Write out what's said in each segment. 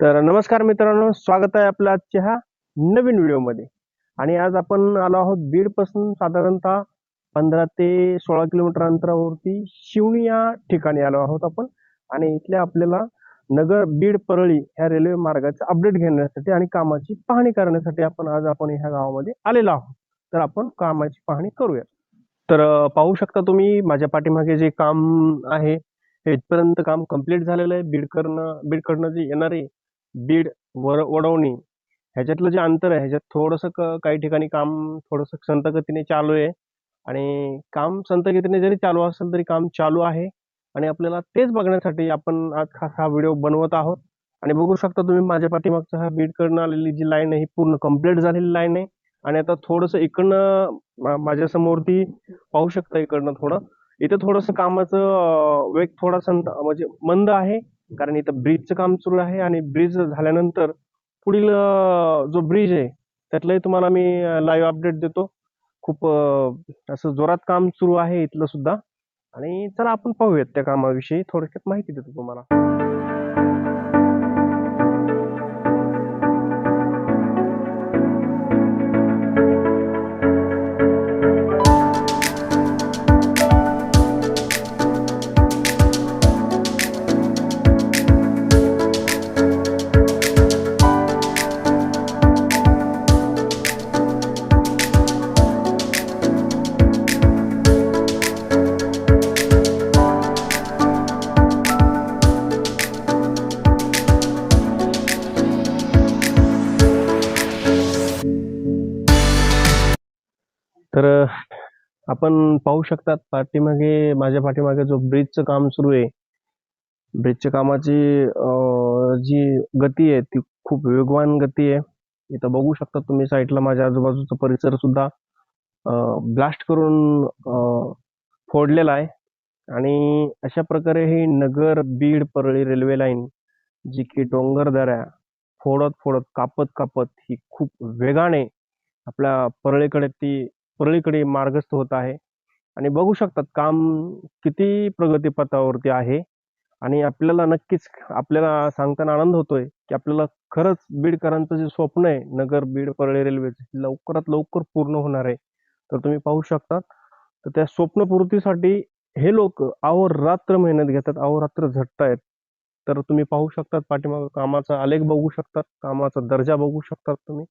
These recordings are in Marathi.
तर नमस्कार मित्रांनो स्वागत आहे आपल्या आजच्या ह्या नवीन व्हिडिओमध्ये. आणि आज आपण आलो आहोत बीडपासून साधारणतः पंधरा ते सोळा किलोमीटर अंतरावरती शिवणी या ठिकाणी आलो आहोत आपण. आणि इथल्या आपल्याला नगर बीड परळी ह्या रेल्वे मार्गाचे अपडेट घेण्यासाठी आणि कामाची पाहणी करण्यासाठी आपण आज आपण ह्या गावामध्ये आलेलो आहोत. तर आपण कामाची पाहणी करूया तर पाहू शकता तुम्ही माझ्या पाठीमागे जे काम आहे हे इथपर्यंत काम कंप्लीट झालेलं आहे. बीडकडनं बीडकडनं जे येणारे बीड वर वडवणी ह्याच्यातलं जे अंतर आहे ह्याच्यात थोडंसं क- काही ठिकाणी काम थोडंसं संतगतीने चालू आहे. आणि काम संतगतीने जरी चालू असेल तरी काम चालू आहे. आणि आपल्याला तेच बघण्यासाठी आपण आज खास हा व्हिडिओ बनवत आहोत. आणि बघू शकता तुम्ही माझ्या पाठीमागचा हा बीडकडनं आलेली जी लाईन आहे ही पूर्ण कंप्लीट झालेली लाईन आहे. आणि आता थोडंसं इकडनं माझ्यासमोर माझ्या समोरती पाहू शकता इकडनं थोडं. इथं थोडंसं कामाचं वेग थोडासा म्हणजे मंद आहे कारण इथं ब्रिजचं काम सुरू आहे आणि ब्रिज झाल्यानंतर पुढील जो ब्रिज आहे त्यातलंही तुम्हाला मी लाईव्ह अपडेट देतो. खूप असं जोरात काम सुरू आहे इथलं सुद्धा. आणि चला आपण पाहूयात त्या कामाविषयी. थोडक्यात माहिती देतो तुम्हाला. तर आपण पाहू शकतात पाठीमागे माझ्या पाठीमागे जो ब्रिजचं काम सुरू आहे. ब्रिजच्या कामाची जी गती आहे ती खूप वेगवान गती आहे. इथं बघू शकता तुम्ही साईडला माझ्या आजूबाजूचा परिसर सुद्धा ब्लास्ट करून फोडलेला आहे. आणि अशा प्रकारे ही नगर बीड परळी रेल्वे लाईन जी की डोंगरदऱ्या फोडत फोडत कापत कापत ही खूप वेगाने आपल्या परळीकडे ती परळीकडे मार्गस्थ होत आहे. आणि बघू शकतात काम किती प्रगतीपथावरती आहे. आणि आपल्याला नक्कीच आपल्याला सांगताना आनंद होतोय की आपल्याला खरंच बीडकरांचं जे स्वप्न आहे नगर बीड परळी रेल्वेचं लवकरात लवकर पूर्ण होणार आहे. तर तुम्ही पाहू शकता तर त्या स्वप्नपूर्तीसाठी हे लोक अहोरात्र मेहनत घेतात अहोरात्र झटतायत. तर तुम्ही पाहू शकतात पाठीमागं कामाचा आलेख बघू शकतात कामाचा दर्जा बघू शकतात तुम्ही.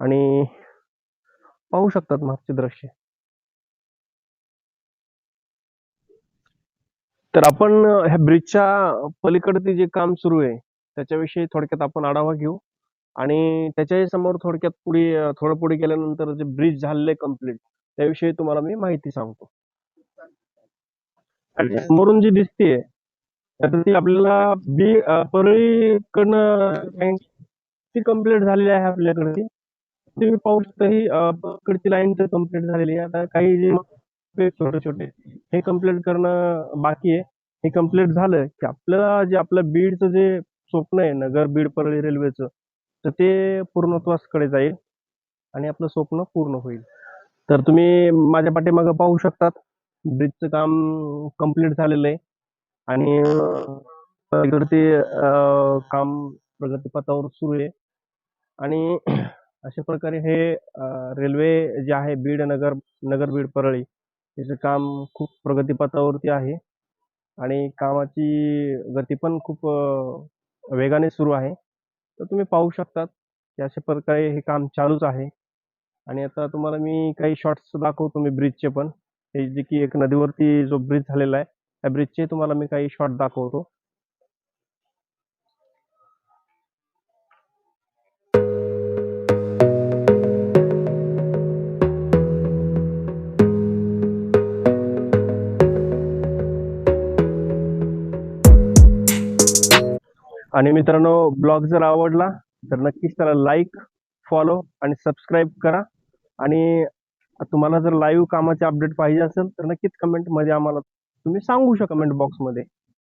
आणि पाहू शकतात मागचे दृश्य. तर आपण ह्या ब्रिजच्या पलीकडचे जे काम सुरू आहे त्याच्याविषयी थोडक्यात आपण आढावा घेऊ. आणि त्याच्याही समोर थोडक्यात पुढे थोडं पुढे गेल्यानंतर जे ब्रिज झालेले कंप्लीट त्याविषयी तुम्हाला मी माहिती सांगतो. आणि समोरून जी दिसते ती आपल्याला बी परळीकडनं ती कंप्लीट झालेली आहे आपल्याकडे ती तुम्ही पाहू शकता ही लाईन तर कंप्लीट झालेली आहे. आता काही जे छोटे छोटे हे कंप्लीट करणं बाकी आहे. हे कंप्लीट झालं की आपल्याला जे आपलं बीडचं जे स्वप्न आहे नगर बीड परळी रेल्वेचं तर ते पूर्णत्वासकडे जाईल आणि आपलं स्वप्न पूर्ण होईल. तर तुम्ही माझ्या पाठीमागं पाहू शकतात ब्रिजचं काम कंप्लीट झालेलं आहे. आणि काम प्रगतीपथावर सुरू आहे. आणि अशा प्रकारे हे रेल्वे जे आहे बीड नगर नगर बीड परळी याचं काम खूप प्रगतीपथावरती आहे. आणि कामाची गती पण खूप वेगाने सुरू आहे. तर तुम्ही पाहू शकतात की अशा प्रकारे हे काम चालूच आहे. आणि आता तुम्हाला मी काही शॉर्ट्स दाखवतो मी ब्रिजचे पण. हे जे की एक नदीवरती जो ब्रिज झालेला आहे त्या ब्रिजचे तुम्हाला मी काही शॉर्ट दाखवतो. आणि मित्रांनो ब्लॉग जर आवडला तर नक्कीच त्याला लाईक फॉलो आणि सबस्क्राईब करा. आणि तुम्हाला जर लाईव्ह कामाचे अपडेट पाहिजे असेल तर नक्कीच कमेंटमध्ये आम्हाला तुम्ही सांगू शकता कमेंट बॉक्समध्ये.